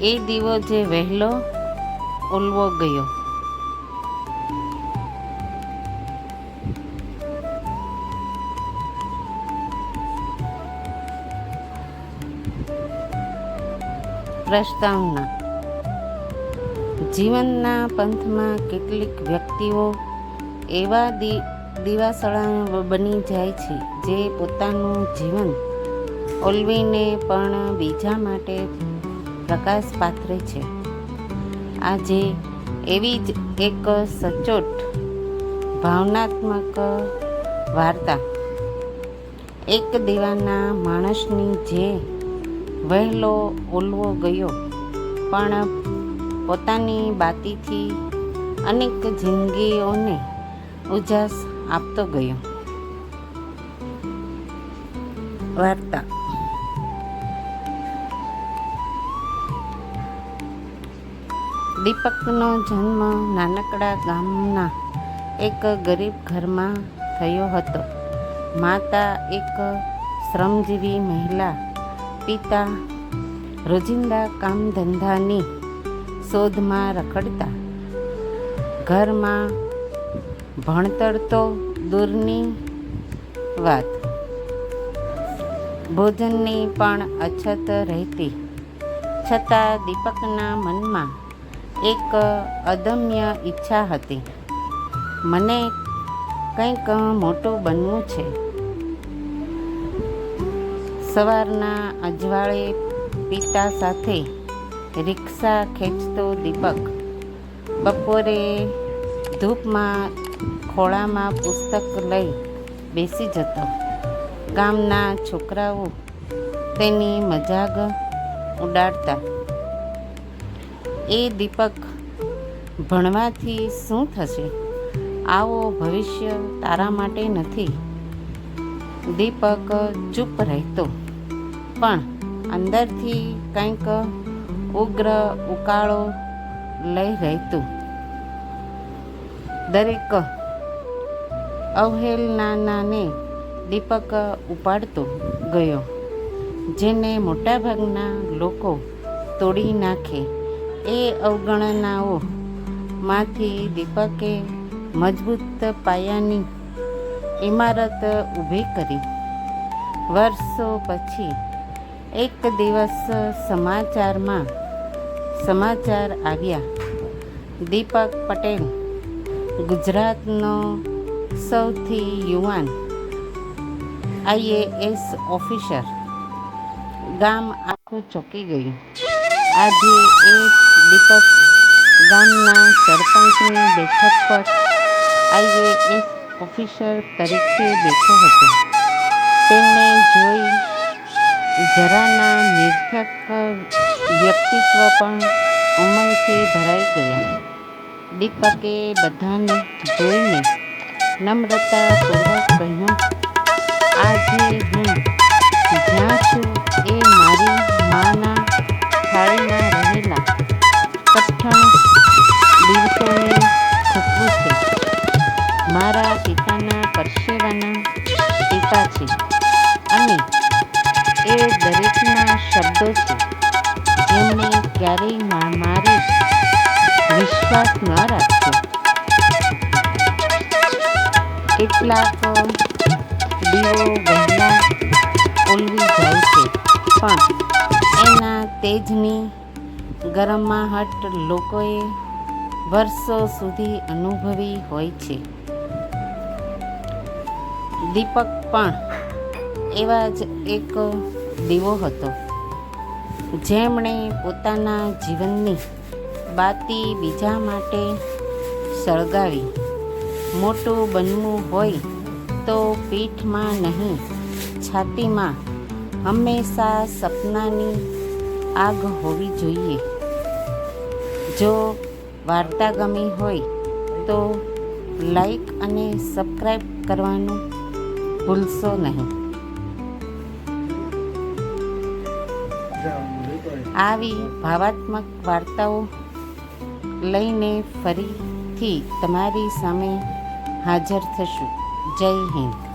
એ દીવો જે વહેલો ઓલવો ગયો. પ્રસ્તાવના. જીવનના પંથમાં કેટલીક વ્યક્તિઓ એવા દિવાસળા બની જાય છે જે પોતાનું જીવન ઓલવીને પણ બીજા માટે પ્રકાશ પાથરે છે. આજે એવી જ એક સચોટ, ભાવનાત્મક વાર્તા. એક દીવાના માણસની જે વહેલો ઓલવો ગયો, પણ પોતાની બાતીથી અનેક જિંદગીઓને ઉજાસ આપતો ગયો. વાર્તા. દીપકનો જન્મ નાનકડા ગામના એક ગરીબ ઘરમાં થયો હતો. માતા એક શ્રમજીવી મહિલા, પિતા રોજિંદા કામ ધંધાની શોધમાં રખડતા. ઘરમાં ભણતર તો દૂરની વાત. ભોજનની પણ અછત રહેતી. છતાં દીપકના મનમાં એક અદમ્ય ઈચ્છા હતી. મને કંઈક મોટું બનવું છે. સવારના અજવાળે પિતા સાથે રિક્ષા ખેંચતો દીપક બપોરે ધૂપમાં ખોળામાં પુસ્તક લઈ બેસી જતો. ગામના છોકરાઓ તેની મજાક ઉડાડતા એ દીપક ભણવાથી શું થશે? આવો ભવિષ્ય તારા માટે નથી. દીપક ચૂપ રહેતો. પણ અંદરથી કંઈક ઉગ્ર ઉકાળો લઈ રહેતું. દરેક અવહેલનાને દીપક ઉપાડતો ગયો, જેને મોટાભાગના લોકો તોડી નાખે. એ અવગણનાઓમાંથી દીપકે મજબૂત પાયાની ઇમારત ઊભી કરી. વર્ષો પછી એક દિવસ સમાચારમાં સમાચાર આવ્યા. દીપક પટેલ, ગુજરાતનો સૌથી યુવાન આઈએએસ ઓફિસર. ગામ આખું ચોંકી ગયું. આજે એ દીપક ગામના સરપંચની બેઠક પર આઈએએસ ઓફિસર તરીકે બેઠો હતો તેને જોઈ જરાના નિર્થક વ્યક્તિત્વ પણ ઉમંગથી ભરાઈ ગયા દીપકે બધાને જોઈને નમ્રતાપૂર્વક કહ્યું આજે હું મારા પિતાના પરસેવાના ટીપા છે. અને એ દરેકના શબ્દો છે. જેમને ક્યારેય મારે વિશ્વાસ ન રાખ્યો કેટલાક દીવો વહેલા ઓલવી જાય છે. પણ એના તેજની ગરમાહટ લોકોએ વર્ષો સુધી અનુભવી હોય છે. દીપક પણ એવા જ એક દીવો હતો. જેમણે પોતાના જીવનની બાતી બીજા માટે સળગાવી. મોટું બનવું હોય તો પીઠમાં નહીં, છાતીમાં હંમેશા સપનાની આગ હોવી જોઈએ. જો વાર્તા ગમી હોય તો લાઈક અને સબસ્ક્રાઈબ કરવાનું ભૂલશો નહીં. આવી ભાવાત્મક વાર્તાઓ લઈને ફરીથી તમારી સામે હાજર થશું. જય હિન્દ.